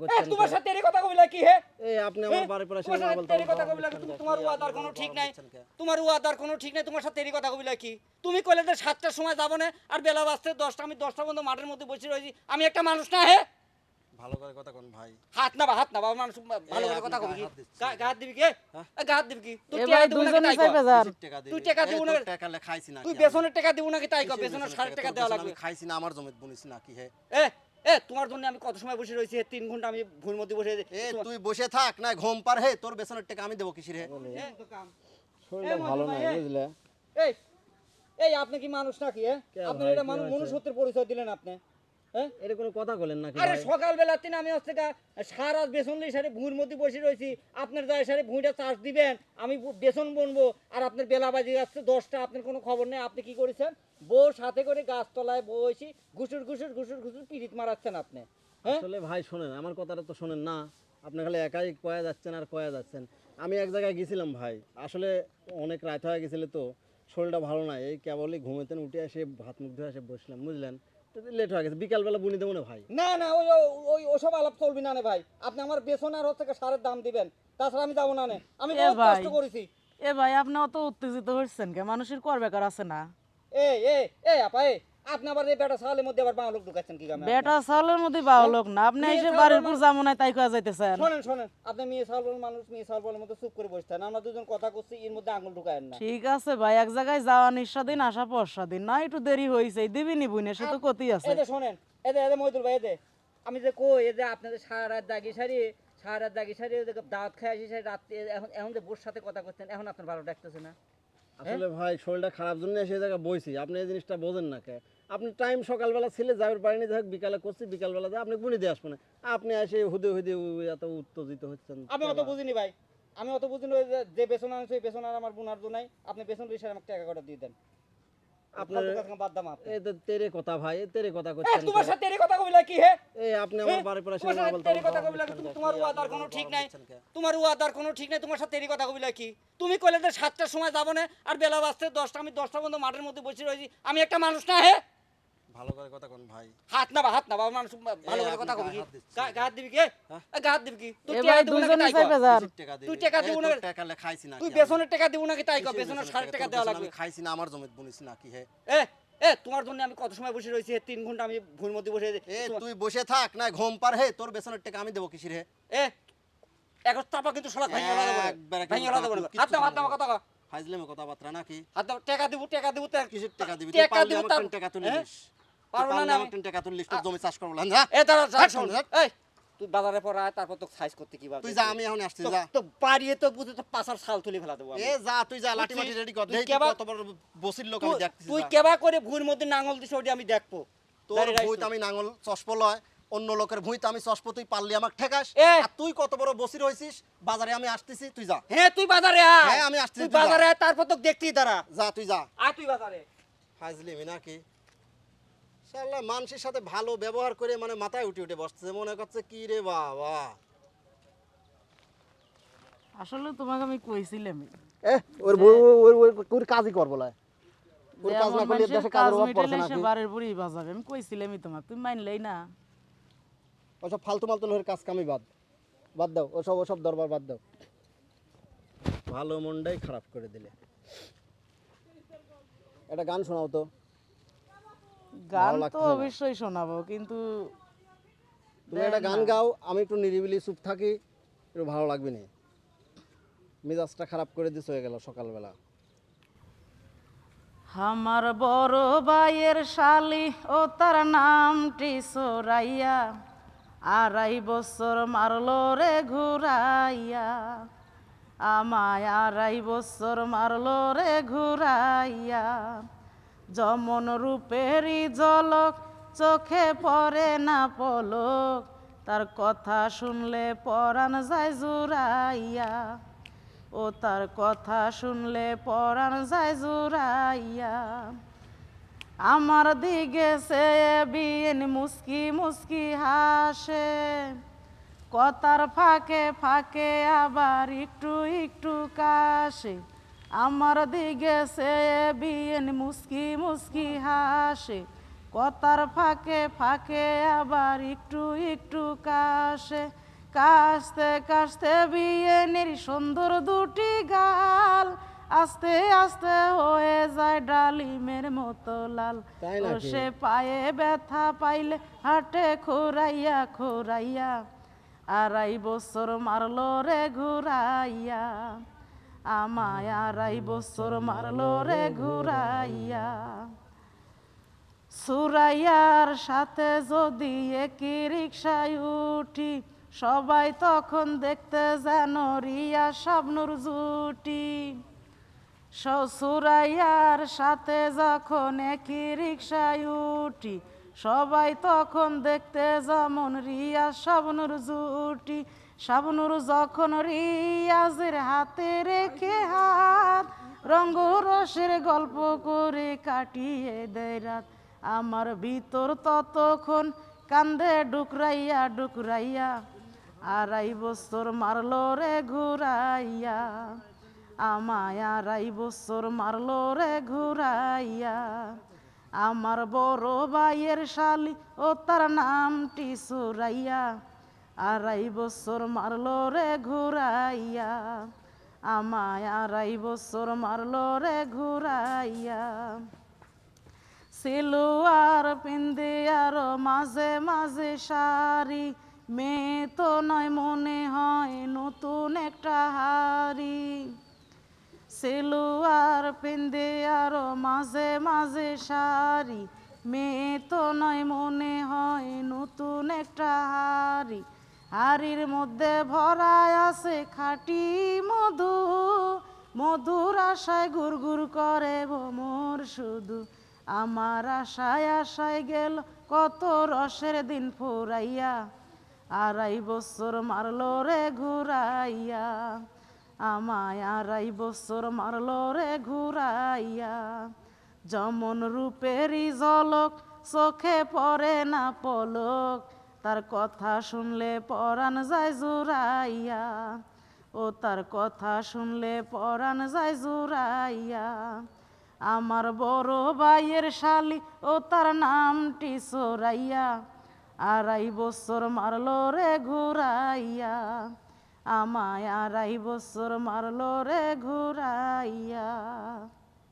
এ, তোমার সাথে এর কথা কবিলা কি হে আপনি আমার এ, বাড়ির তোমার সাথে এর কথা কবিলা কি? তোমার ওয়াদার কোনো ঠিক নাই। তোমার ওয়াদার কোনো ঠিক নাই তোমার সাথে এর কথা কবিলা কি? তুমি কইলে যে সাতটার সময় যাব না আর বেলা বাজতে দশটা আমি দশটা পর্যন্ত মাঠের মধ্যে বসে রয়েছি। আমি একটা মানুষ না হে ভালো করে কথা কোন ভাই। হাত না বা হাত না বাবা মানুষ ভালো করে কথা কবি গায়ে কি? হাত দিচ্ছেন। গা- গায়ে হাত দিবি কে? হাত দিবি কি? তুই টাকা দিব নাকি দুজনে তাই? তুই টাকা দিব না টাকা লে খাইছি না তুই কি বেসনের টাকা দিব নাকি তাই কর বেসনের বেসনের ষাট টাকা দেওয়া লাগবে বেসন আমি খাইছি না আমার জমিত বুনিস না কি হে? এ এ তোমার জন্য আমি কত সময় বসে রয়েছি তিন ঘণ্টা আমি ভুঁড় মধ্যে বসে এ তুই বসে থাক না ঘুম পার হে তোর বেসনের টাকা আমি দেবো কিসির হে কাম। শরীরটা ভালো। বুঝলে এই এই আপনি কি মানুষ নাকি হ্যাঁ আপনি এটা মানুষ? মনুষ্যত্বের পরিচয় দিলেন আপনি হ্যাঁ? এটা কোনো কথা বলেন নাকি আরে সকালবেলা তিন আমি হচ্ছে সারা বেসন সারে মধ্যে বসে রয়েছি। আপনার যায় সারে ভুঁইটা চার্জ দিবেন আমি বেসন বুনবো আর আপনার বেলা বাজে যাচ্ছে দশটা আপনার কোনো খবর নেই। আপনি কি করেছেন? বউ সাথে করে গাছতলায় বসে ঘুষুর ঘুষুর ঘুষুর ঘুষুর পিড়িত মারাচ্ছেন আপনি। হ্যাঁ? আসলে ভাই শোনেন আমার কথাটা তো শোনেন না। আপনি খালি একাই কয়া যাচ্ছেন আর কয়া যাচ্ছেন। আমি এক জায়গায় গেছিলাম ভাই। আসলে অনেক রাত হয়ে গেছিল তো শরীরটা ভালো নাই। এই কেবলই ঘুমেতেন উঠে এসে ভাত মুখ ধুয়ে এসে বসলাম বুঝলেন? লেট হয়ে গেছে বিকালবেলা বুনি দেবো না ভাই না না ওই ওই- ওসব আলাপ চলবি না নে ভাই। আপনি আমার বেসন আর হচ্ছে সারের দাম দিবেন। তাছাড়া আমি যাব না নে। আমি এ বহুত ভাই। কষ্ট করেছি। এ ভাই আপনি অত উত্তেজিত হচ্ছেন কে মানুষের কর বেকার আছে না। এ এ এ আপা এই আপনি আবার এই বেটা সালের মধ্যে আবার বাংলা লোক ঢুকাচ্ছেন কি গামে বেটা চাউলের মধ্যে বাউ লোক না। আপনি এসে বাড়ির পর যাব না তাই কয়া যাইতেছেন? শোনেন শোনেন আপনি মেয়ে সাল বলেন মানুষ মেয়ে সাল বলের মধ্যে চুপ করে বসতেন আমরা দুজন কথা করছি এর মধ্যে আঙুল ঢুকায়েন না। ঠিক আছে ভাই এক জায়গায় যাওয়া দিন আসা পরশা দিন না একটু দেরি হয়েছে দিবিনি বুনে সে তো কতি আছে। শোনেন মইদুল ভাই আমি যে কই আপনাদের সারা রাত দাগি সারি সারা রাত দাগি সারি দাঁত খাই আসি সারি রাত এখন এখন যে বোর সাথে কথা করতেন এখন আপনার ভালো ডাকতেছে না। আসলে ভাই শরীরটা খারাপ জন্য এসে এই জায়গায় বইছি। আপনি এই জিনিসটা বোঝেন না কে। আপনি টাইম সকালবেলা ছেলে যাবের নিয়ে যাক বিকালে করছি বিকালবেলা যা আপনি বুনি দিয়ে আসব না আপনি এসে হুদে হুদে এত উত্তেজিত হচ্ছেন আমি অত বুঝিনি ভাই। আমি অত বুঝিনি যে- বেসন আনছে ওই বেসন আর আমার বোনার জন্য আপনি বেসন রিসার আমাকে টাকা করে দিয়ে দেন। আপনার বাদ দাম আপনি এই তো তেরে কথা ভাই তেরে কথা করছেন তোমার সাথে এর কথা কবিলা কি হে? এই আপনি আমার এ, পরে তোমার এসে না সাথে বলতে এর কথা কবিলা তুমি- তোমার ওয়াদার কোনো ঠিক নাই। তোমার ওয়াদার কোনো ঠিক নাই তোমার সাথে কথা কি? তুমি কইলে যে সাতটার সময় যাব না আর বেলা বাজতে আমি দশটা পর্যন্ত মাঠের মধ্যে বসে রয়েছি। আমি একটা মানুষ না হে? ভালো করে কথা কোন ভাই। হাত না বা হাত না বাবা মানুষ ভালো করে কথা কবি কি? হাত দিচ্ছেন। গা- হাত দিবি কে? এ, হাত দিবি কি? তুই টাকা দিব নাকি তাই কর? তুই টাকা দিব না- টাকা লে না তুই বেসনের টাকা দিব নাকি তাই কর? বেসনের বেসনের ষাট টাকা? টাকা দেওয়া লাগবে আমি খাইছি না আমার জমিত বুনিস না কি হে? এ এ তোমার জন্য আমি কত সময় বসে রয়েছি তিন ঘণ্টা আমি ভুঁর মধ্যে বসে এ তুই বসে থাক না ঘুম পার হে তোর বেসনের টাকা আমি দেবো কিসের হে? এ এখন তারপর কিন্তু সড়ক ভেঙে ফেলা দেবো না। একবারে কিন্তু ভেঙে ফেলা দেবো না। হাত হাত না। কথা। ফাইজলামে কথাবার্তা নাকি? হাত টাকা দিব টাকা দিব টাকা দিবি। টাকা দিব? তার- টাকা তুলে হ্যাঁ? নিস? পারব না আমি। টাকা তুলে নিস জমি চাষ করব না এ দাঁড়া যা হাট শোন শোন, হাট। এই তুই বাজারে পর আয় তারপর তো সাইজ করতে কি তুই যা আমি এখন আসছি যা। তো বাড়িয়ে তো বুঝে তো পাশার ছাল তুলে ফেলা দেবো এ যা তুই যা লাঠি মাটি রেডি কর। তুই কত বড় বসির লোক আমি তুই- তুই কেবা করে ভুঁর মধ্যে নাঙল দিস ওটি আমি দেখব। তোর ভুঁইতে আমি নাঙল চস্প লয় অন্য লোকের ভুঁইতে আমি চস্প তুই পারলি আমাকে ঠেকাস! আর তুই কত বড় বসির হইছিস বাজারে আমি আসতেছি তুই যা। হ্যাঁ তুই বাজারে আয়। হ্যাঁ, আমি আসতেছি তুই বাজারে আয় তারপর তো দেখতেই দাঁড়া। যা তুই যা। আয় তুই বাজারে। ফাজলিমি নাকি? মানুষের সাথে ভালো ব্যবহার করে মানে মাথায় উঠে উঠে বসছে মনে করছে কি রে বাবা? আসলে তোমাকে আমি কইছিলাম এ ওর ওর ওর কাজই করব ওর কাজ না করলে দেশে কাজের অভাব পড়ছে নাকি? বাড়ির পরই বাজাবে আমি কইছিলামই তোমাকে তুমি মানলেই না। ওসব ফালতু মালতু লোকের কাজ কামই বাদ। বাদ দাও ওসব ওসব দরবার বাদ দাও। ভালো মনটাই খারাপ করে দিলে। একটা গান শোনাও তো। গান তো অবশ্যই শোনাবো কিন্তু তুমি একটা গান গাও আমি একটু নিরিবিলি চুপ থাকি একটু ভালো লাগবে না। মেজাজটা খারাপ করে দিস হয়ে গেল সকালবেলা। আমার বড় ভাইয়ের শালি ও তার নামটি সোরাইয়া আড়াই বছর মারলো রে ঘুরাইয়া। আমায় আড়াই বছর মারলো রে ঘুরাইয়া। যমন রূপেরই জলক চোখে পড়ে না পলক। তার কথা শুনলে পরাণ যায় জুরাইয়া ও তার কথা শুনলে পরাণ যায় জুরাইয়া আমার দিকে সে বিন মুস্কি মুস্কি হাসে। কথার ফাঁকে ফাঁকে আবার একটু একটু কাশে। আমার দিকে সে বিয়েন মুস্কি মুস্কি হাসে কথার ফাঁকে ফাঁকে আবার একটু একটু কাশে। কাশতে কাশতে বিয়ে নির সুন্দর দুটি গাল আস্তে আস্তে হয়ে যায় ডালিমের মতো লাল? সে পায়ে ব্যথা পাইলে হাটে খোরাইয়া খোরাইয়া আড়াই বছর মারল রে ঘুরাইয়া। আমায় আড়াই বছর মারলো রে ঘুরাইয়া। সুরাইয়ার সাথে যদি একই রিক্সায় উঠি, সবাই তখন দেখতে যেন রিয়া স্বপ্নুর জুটি। সুরাইয়ার সাথে যখন একই রিক্সায় উঠি, সবাই তখন দেখতে যেমন রিয়া শাবনুর জুটি। শাবনুর যখন রিয়াজের হাতে রেখে হাত, রঙ্গ রসের গল্প করে কাটিয়ে দেয় রাত। আমার ভিতর ততক্ষণ কান্দে ডুকরাইয়া ডুকরাইয়া, আড়াই বছর মারলো রে ঘুরাইয়া। আমায় আড়াই বছর মারলো রে ঘুরাইয়া। আমার বড় ভাইয়ের শালি ও তার নামটি সুরাইয়া। আড়াই বছর মারলো রে ঘুরাইয়া, আমায় আড়াই বছর মারলো রে ঘুরাইয়া। সিলুয়ার পিন্দে আরও মাঝে মাঝে শাড়ি, মেয়ে তো নয় মনে হয় নতুন একটা হাড়ি। সিলুয়ার পিন্দে আরও মাঝে মাঝে শাড়ি, মেয়ে তো নয় মনে হয় নতুন একটা হাড়ি। হাড়ির মধ্যে ভরায় আছে খাটি মধু। মধুর আশায় গুড়গুড় করে ভ্রমর শুধু। আমার আশায় আশায় গেল কত রসের দিন ফুরাইয়া। আড়াই বছর মারলো রে ঘুরাইয়া। আমায় আড়াই বছর মারলো রে ঘুরাইয়া। যেমন রূপেরই জলক চোখে পড়ে না পলক। তার কথা শুনলে পরাণ যায় জুড়াইয়া। ও তার কথা শুনলে পরাণ যায় জুড়াইয়া। আমার বড় ভাইয়ের শালি ও তার নামটি সোরাইয়া। আড়াই বছর মারলো রে ঘুরাইয়া। আমায় আড়াই বছর মারলো রে ঘুরাইয়া।